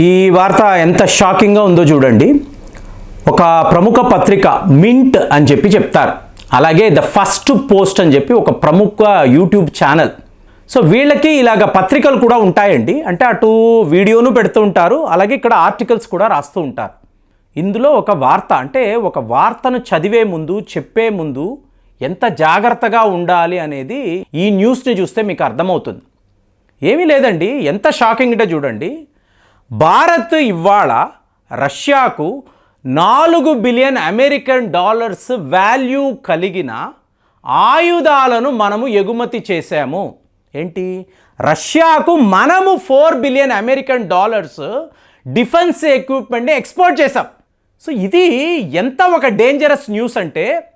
ఈ వార్త ఎంత షాకింగ్గా ఉందో చూడండి. ఒక ప్రముఖ పత్రిక మింట్ అని చెప్పి చెప్తారు. అలాగే ద ఫస్ట్ పోస్ట్ అని చెప్పి ఒక ప్రముఖ యూట్యూబ్ ఛానల్. సో వీళ్ళకి ఇలాగ పత్రికలు కూడా ఉంటాయండి. అంటే అటు వీడియోను పెడుతూ ఉంటారు అలాగే ఇక్కడ ఆర్టికల్స్ కూడా రాస్తూ ఉంటారు. ఇందులో ఒక వార్త అంటే ఒక వార్తను చదివే ముందు చెప్పే ముందు ఎంత జాగ్రత్తగా ఉండాలి అనేది ఈ న్యూస్ని చూస్తే మీకు అర్థమవుతుంది. ఏమీ లేదండి. ఎంత షాకింగ్ అంటే చూడండి. భారత్ ఇవాళ రష్యాకు నాలుగు బిలియన్ అమెరికన్ డాలర్స్ వాల్యూ కలిగిన ఆయుధాలను మనము ఎగుమతి చేశాము. ఏంటి? రష్యాకు మనము four billion American dollars defence ఎక్విప్మెంట్ని export చేసాం సో ఇది ఎంత ఒక డేంజరస్ న్యూస్ అంటే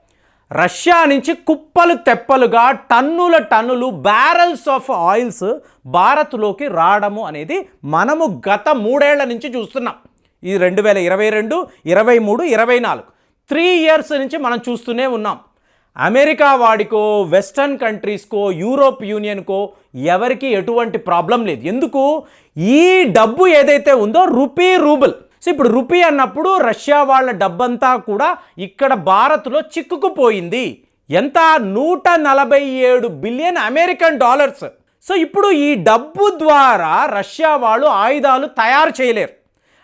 రష్యా నుంచి కుప్పలు తెప్పలుగా టన్నుల టన్నులు బ్యారల్స్ ఆఫ్ ఆయిల్స్ భారత్లోకి రావడము అనేది మనము గత మూడేళ్ళ నుంచి చూస్తున్నాం. ఈ రెండు వేల ఇరవై రెండు ఇరవై మూడు ఇరవై నాలుగు త్రీ ఇయర్స్ నుంచి మనం చూస్తూనే ఉన్నాం. అమెరికా వాడికో వెస్టర్న్ కంట్రీస్కో యూరోప్ యూనియన్కో ఎవరికి ఎటువంటి ప్రాబ్లం లేదు. ఎందుకు? ఈ డబ్బు ఏదైతే ఉందో రూపీ రూబుల్. సో ఇప్పుడు రూపీ అన్నప్పుడు రష్యా వాళ్ళ డబ్బంతా కూడా ఇక్కడ భారత్లో చిక్కుకుపోయింది. ఎంత? నూట నలభై ఏడు బిలియన్ అమెరికన్ డాలర్స్. సో ఇప్పుడు ఈ డబ్బు ద్వారా రష్యా వాళ్ళు ఆయుధాలు తయారు చేయలేరు.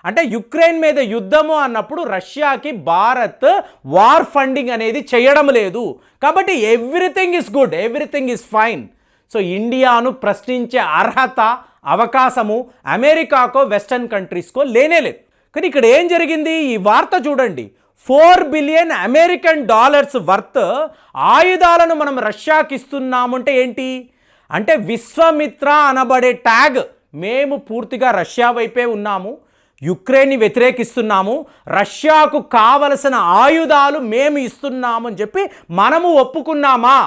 అంటే యుక్రెయిన్ మీద యుద్ధము అన్నప్పుడు రష్యాకి భారత్ వార్ ఫండింగ్ అనేది చేయడం లేదు. కాబట్టి everything is good everything is fine. So ఇండియాను ప్రశ్నించే అర్హత అవకాశము అమెరికాకో వెస్టర్న్ కంట్రీస్కో లేనే లేదు. కానీ ఇక్కడ ఏం జరిగింది? ఈ వార్త చూడండి. Four billion American dollars worth ఆయుధాలను మనం రష్యాకి ఇస్తున్నామంటే ఏంటి? అంటే విశ్వమిత్ర అనబడే ట్యాగ్ మేము పూర్తిగా రష్యా వైపే ఉన్నాము. యుక్రెయిన్ని వ్యతిరేకిస్తున్నాము. రష్యాకు కావలసిన ఆయుధాలు మేము ఇస్తున్నామని చెప్పి మనము ఒప్పుకున్నామా?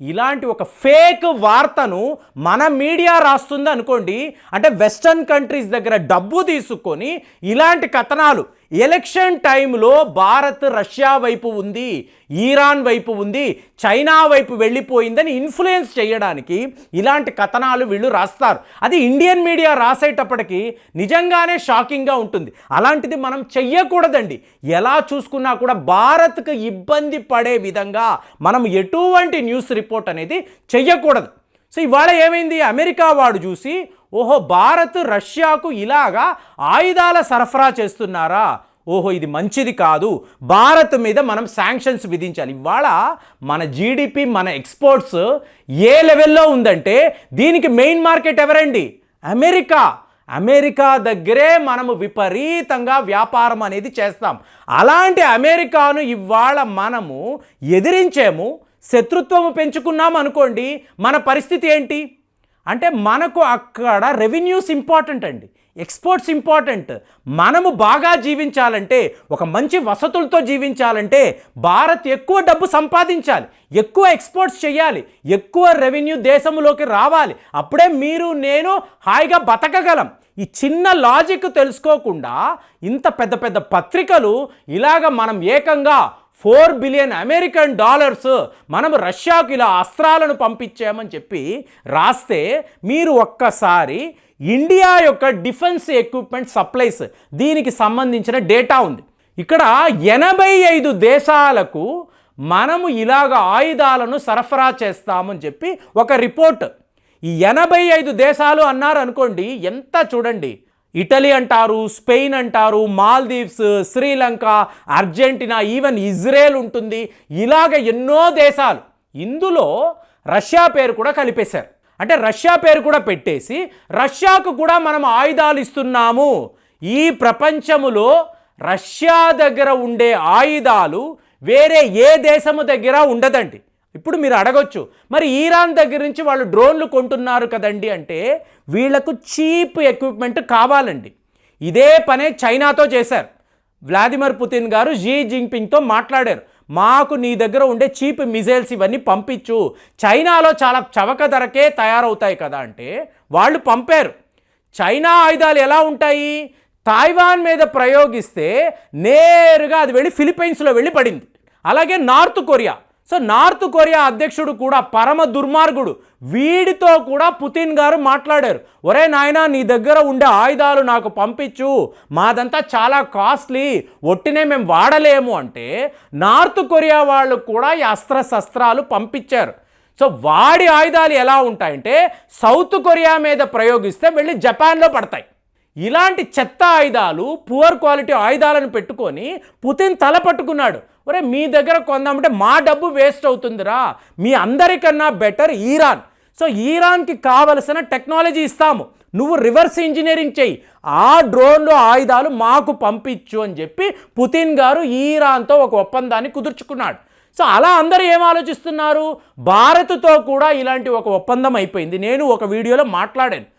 ఇలాంటి ఒక ఫేక్ వార్తను మన మీడియా రాస్తుంది అనుకోండి అంటే వెస్టర్న్ కంట్రీస్ దగ్గర డబ్బు తీసుకొని ఇలాంటి కథనాలు ఎలక్షన్ టైంలో భారత్ రష్యా వైపు ఉంది ఈరాన్ వైపు ఉంది చైనా వైపు వెళ్ళిపోయిందని ఇన్ఫ్లుయెన్స్ చేయడానికి ఇలాంటి కథనాలు వీళ్ళు రాస్తారు. అది ఇండియన్ మీడియా రాసేటప్పటికి నిజంగానే షాకింగ్గా ఉంటుంది. అలాంటిది మనం చెయ్యకూడదండి. ఎలా చూసుకున్నా కూడా భారత్కు ఇబ్బంది పడే విధంగా మనం ఎటువంటి న్యూస్ రిపోర్ట్ అనేది చెయ్యకూడదు. సో ఇవాళ ఏమైంది? అమెరికా వాడు చూసి ఓహో భారత్ రష్యాకు ఇలాగా ఆయుధాల సరఫరా చేస్తున్నారా? ఓహో ఇది మంచిది కాదు. భారత్ మీద మనం శాంక్షన్స్ విధించాలి. ఇవాళ మన జీడిపి మన ఎక్స్పోర్ట్స్ ఏ లెవెల్లో ఉందంటే దీనికి మెయిన్ మార్కెట్ ఎవరండి? అమెరికా. అమెరికా దగ్గరే మనము విపరీతంగా వ్యాపారం అనేది చేస్తాం. అలాంటి అమెరికాను ఇవాళ మనము ఎదిరించాము శత్రుత్వము పెంచుకున్నాం అనుకోండి మన పరిస్థితి ఏంటి? అంటే మనకు అక్కడ రెవెన్యూస్ ఇంపార్టెంట్ అండి. ఎక్స్పోర్ట్స్ ఇంపార్టెంట్ మనము బాగా జీవించాలంటే ఒక మంచి వసతులతో జీవించాలంటే భారత్ ఎక్కువ డబ్బు సంపాదించాలి. ఎక్కువ ఎక్స్పోర్ట్స్ చేయాలి. ఎక్కువ రెవెన్యూ దేశంలోకి రావాలి. అప్పుడే మీరు నేను హాయిగా బతకగలం. ఈ చిన్న లాజిక్ తెలుసుకోకుండా ఇంత పెద్ద పెద్ద పత్రికలు ఇలాగ మనం ఏకంగా ఫోర్ బిలియన్ అమెరికన్ డాలర్స్ మనం రష్యాకు ఇలా అస్త్రాలను పంపించామని చెప్పి రాస్తే మీరు ఒక్కసారి ఇండియా యొక్క డిఫెన్స్ ఎక్విప్మెంట్ సప్లైస్ దీనికి సంబంధించిన డేటా ఉంది. ఇక్కడ ఎనభై ఐదు దేశాలకు మనము ఇలాగ ఆయుధాలను సరఫరా చేస్తామని చెప్పి ఒక రిపోర్ట్. ఈ ఎనభై ఐదు దేశాలు అన్నారు అనుకోండి ఎంత చూడండి? ఇటలీ అంటారు స్పెయిన్ అంటారు Maldives Sri Lanka Argentina even Israel ఉంటుంది. ఇలాగ ఎన్నో దేశాలు ఇందులో రష్యా పేరు కూడా కలిపేశారు. అంటే రష్యా పేరు కూడా పెట్టేసి రష్యాకు కూడా మనం ఆయుధాలు ఇస్తున్నాము. ఈ ప్రపంచములో రష్యా దగ్గర ఉండే ఆయుధాలు వేరే ఏ దేశము దగ్గర ఉండదండి. ఇప్పుడు మీరు అడగొచ్చు మరి ఈరాన్ దగ్గర నుంచి వాళ్ళు డ్రోన్లు కొంటున్నారు కదండి? అంటే వీళ్ళకు చీప్ ఎక్విప్మెంట్ కావాలండి. ఇదే పనే చైనాతో చేశారు. వ్లాదిమిర్ పుతిన్ గారు జీ జింగ్పింగ్తో మాట్లాడారు. మాకు నీ దగ్గర ఉండే చీప్ మిజైల్స్ ఇవన్నీ పంపించు. చైనాలో చాలా చవక ధరకే తయారవుతాయి కదా అంటే వాళ్ళు పంపారు. చైనా ఆయుధాలు ఎలా ఉంటాయి? తాయివాన్ మీద ప్రయోగిస్తే నేరుగా అది వెళ్ళి ఫిలిప్పైన్స్లో వెళ్ళి పడింది. అలాగే north Korea. So north Korea అధ్యక్షుడు కూడా పరమ దుర్మార్గుడు. వీడితో కూడా పుతిన్ గారు మాట్లాడారు. ఒరే నాయనా నీ దగ్గర ఉండే ఆయుధాలు నాకు పంపించు. మాదంతా చాలా కాస్ట్లీ. ఒట్టినే మేము వాడలేము అంటే నార్త్ కొరియా వాళ్ళు కూడా ఈ అస్త్ర శస్త్రాలు పంపించారు. సో వాడి ఆయుధాలు ఎలా ఉంటాయంటే సౌత్ కొరియా మీద ప్రయోగిస్తే వెళ్ళి జపాన్లో పడతాయి. ఇలాంటి చెత్త ఆయుధాలు పువర్ క్వాలిటీ ఆయుధాలను పెట్టుకొని పుతిన్ తల పట్టుకున్నాడు. ఒరే మీ దగ్గర కొందామంటే మా డబ్బు వేస్ట్ అవుతుందిరా. మీ అందరికన్నా బెటర్ ఈరాన్ సో ఈరాన్కి కావలసిన టెక్నాలజీ ఇస్తాము. నువ్వు రివర్స్ ఇంజనీరింగ్ చెయ్యి. ఆ డ్రోన్లు ఆయుధాలు మాకు పంపించు అని చెప్పి పుతిన్ గారు ఈరాన్తో ఒక ఒప్పందాన్ని కుదుర్చుకున్నాడు. సో అలా అందరూ ఏం ఆలోచిస్తున్నారు? భారత్తో కూడా ఇలాంటి ఒక ఒప్పందం అయిపోయింది. నేను ఒక వీడియోలో మాట్లాడాను.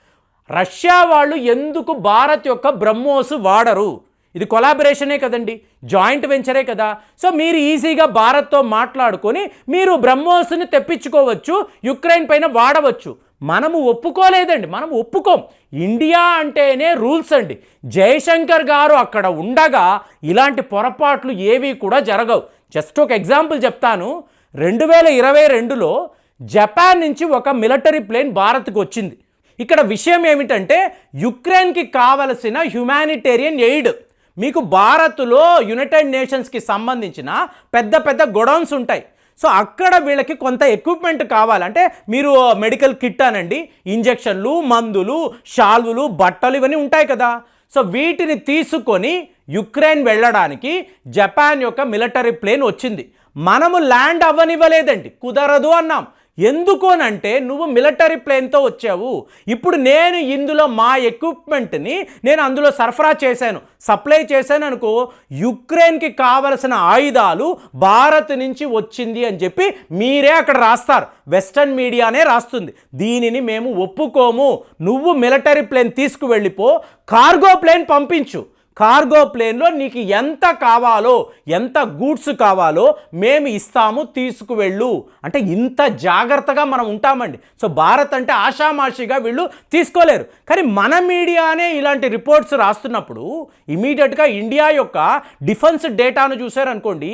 రష్యా వాళ్ళు ఎందుకు భారత్ యొక్క బ్రహ్మోస్ వాడరు? ఇది కొలాబరేషనే కదండి? జాయింట్ వెంచరే కదా. సో మీరు ఈజీగా భారత్తో మాట్లాడుకొని మీరు బ్రహ్మోస్ని తెప్పించుకోవచ్చు యుక్రెయిన్ పైన వాడవచ్చు. మనము ఒప్పుకోలేదండి మనం ఒప్పుకోం. ఇండియా అంటేనే రూల్స్ అండి. జయశంకర్ గారు అక్కడ ఉండగా ఇలాంటి పొరపాట్లు ఏవి కూడా జరగవు. జస్ట్ ఒక ఎగ్జాంపుల్ చెప్తాను. రెండు వేల ఇరవై రెండులో జపాన్ నుంచి ఒక మిలిటరీ ప్లేన్ భారత్కి వచ్చింది. ఇక్కడ విషయం ఏమిటంటే యుక్రెయిన్కి కావలసిన హ్యుమానిటేరియన్ ఎయిడ్ మీకు భారత్లో యునైటెడ్ నేషన్స్కి సంబంధించిన పెద్ద పెద్ద గొడౌన్స్ ఉంటాయి. సో అక్కడ వీళ్ళకి కొంత ఎక్విప్మెంట్ కావాలంటే మీరు మెడికల్ కిట్ అనండి ఇంజెక్షన్లు మందులు షాల్వులు బట్టలు ఇవన్నీ ఉంటాయి కదా. సో వీటిని తీసుకొని యుక్రెయిన్ వెళ్ళడానికి జపాన్ యొక్క మిలిటరీ ప్లేన్ వచ్చింది. మనము ల్యాండ్ అవ్వనివ్వలేదండి. కుదరదు అన్నాం. ఎందుకు అంటే నువ్వు మిలిటరీ ప్లేన్తో వచ్చావు. ఇప్పుడు నేను ఇందులో మా ఎక్విప్మెంట్ని నేను అందులో సరఫరా చేశాను. సప్లై చేశాను అనుకో యుక్రెయిన్కి కావలసిన ఆయుధాలు భారత్ నుంచి వచ్చింది అని చెప్పి మీరే అక్కడ రాస్తారు. వెస్టర్న్ మీడియానే రాస్తుంది. దీనిని మేము ఒప్పుకోము. నువ్వు మిలిటరీ ప్లేన్ తీసుకువెళ్ళిపో కార్గో ప్లేన్ పంపించు. కార్గో ప్లేన్లో నీకు ఎంత కావాలో ఎంత గూడ్స్ కావాలో మేము ఇస్తాము తీసుకువెళ్ళు. అంటే ఇంత జాగ్రత్తగా మనం ఉంటామండి. సో భారత్ అంటే ఆషామాషిగా వీళ్ళు తీసుకోలేరు. కానీ మన మీడియానే ఇలాంటి రిపోర్ట్స్ రాస్తున్నప్పుడు ఇమీడియట్గా ఇండియా యొక్క డిఫెన్స్ డేటాను చూసారనుకోండి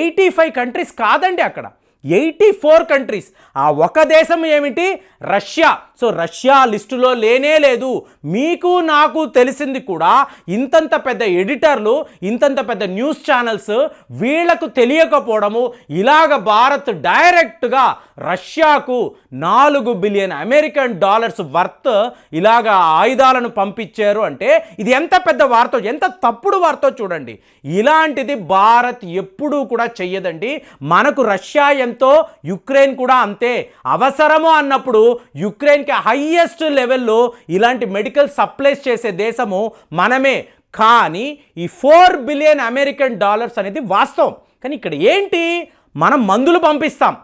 ఎయిటీ ఫైవ్ కంట్రీస్ కాదండి అక్కడ. ఎయిటీ ఫోర్ కంట్రీస్ ఆ ఒక దేశం ఏమిటి? రష్యా. సో రష్యా లిస్టులో లేనే లేదు. మీకు నాకు తెలిసింది కూడా ఇంతంత పెద్ద ఎడిటర్లు ఇంతంత పెద్ద న్యూస్ ఛానల్స్ వీళ్ళకు తెలియకపోవడము ఇలాగ భారత్ డైరెక్ట్గా రష్యాకు నాలుగు బిలియన్ అమెరికన్ డాలర్స్ వర్త్ ఇలాగ ఆయుధాలను పంపించారు అంటే ఇది ఎంత పెద్ద వార్త ఎంత తప్పుడు వార్త చూడండి. ఇలాంటిది భారత్ ఎప్పుడూ కూడా చెయ్యదండి. మనకు రష్యా ఎంతో యుక్రెయిన్ కూడా అంతే. అవసరము అన్నప్పుడు యుక్రెయిన్కి హయ్యెస్ట్ లెవెల్లో ఇలాంటి మెడికల్ సప్లైస్ చేసే దేశము మనమే. కానీ ఈ ఫోర్ బిలియన్ అమెరికన్ డాలర్స్ అనేది వాస్తవం. కానీ ఇక్కడ ఏంటి? మనం మందులు పంపిస్తాం.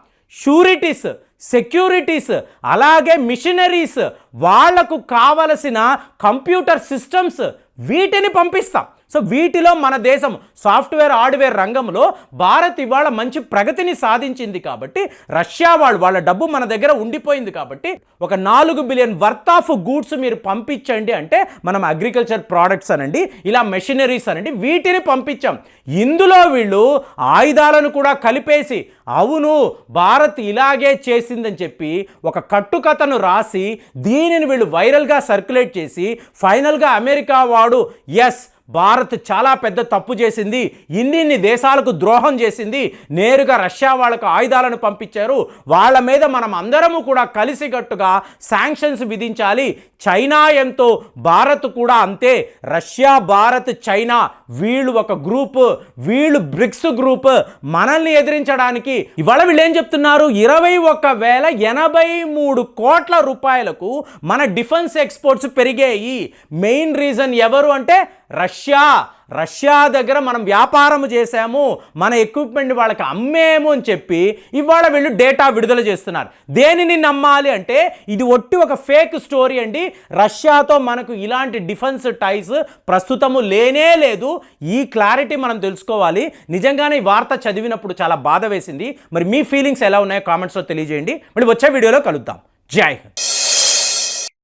షూరిటీస్ సెక్యూరిటీస్ అలాగే మిషనరీస్ వాళ్ళకు కావలసిన కంప్యూటర్ సిస్టమ్స్ వీటిని పంపిస్తాం. సో వీటిలో మన దేశం సాఫ్ట్వేర్ హార్డ్వేర్ రంగంలో భారత్ ఇవాళ మంచి ప్రగతిని సాధించింది కాబట్టి రష్యా వాళ్ళు వాళ్ళ డబ్బు మన దగ్గర ఉండిపోయింది కాబట్టి ఒక నాలుగు బిలియన్ వర్త్ ఆఫ్ గూడ్స్ మీరు పంపించండి అంటే మనం అగ్రికల్చర్ ప్రోడక్ట్స్ అనండి ఇలా మెషినరీస్ అనండి వీటిని పంపించాం. ఇందులో వీళ్ళు ఆయుధాలను కూడా కలిపేసి అవును భారత్ ఇలాగే చేసిందని చెప్పి ఒక కట్టుకథను రాసి దీనిని వీళ్ళు వైరల్గా సర్క్యులేట్ చేసి ఫైనల్గా అమెరికా వాడు ఎస్ భారత్ చాలా పెద్ద తప్పు చేసింది ఇన్నిన్ని దేశాలకు ద్రోహం చేసింది నేరుగా రష్యా వాళ్ళకు ఆయుధాలను పంపించారు. వాళ్ళ మీద మనం అందరము కూడా కలిసికట్టుగా శాంక్షన్స్ విధించాలి. చైనా ఎంతో భారత్ కూడా అంతే. రష్యా భారత్ చైనా వీళ్ళు ఒక గ్రూప్ వీళ్ళు బ్రిక్స్ గ్రూప్. మనల్ని ఎదిరించడానికి ఇవాళ వీళ్ళు ఏం చెప్తున్నారు? ఇరవై ఒక్క వేల ఎనభై మూడు కోట్ల రూపాయలకు మన డిఫెన్స్ ఎక్స్పోర్ట్స్ పెరిగాయి. మెయిన్ రీజన్ ఎవరు అంటే రష్యా రష్యా దగ్గర మనం వ్యాపారం చేశాము మన ఎక్విప్మెంట్ వాళ్ళకి అమ్మేము అని చెప్పి ఇవాళ వీళ్ళు డేటా విడుదల చేస్తున్నారు. దేనిని నమ్మాలి అంటే ఇది ఒట్టి ఒక ఫేక్ స్టోరీ అండి. రష్యాతో మనకు ఇలాంటి డిఫెన్స్ టైస్ ప్రస్తుతము లేనే లేదు. ఈ క్లారిటీ మనం తెలుసుకోవాలి. నిజంగానే ఈ వార్త చదివినప్పుడు చాలా బాధ వేసింది. మరి మీ ఫీలింగ్స్ ఎలా ఉన్నాయో కామెంట్స్లో తెలియజేయండి. మరి వచ్చే వీడియోలో కలుద్దాం. జై హింద్.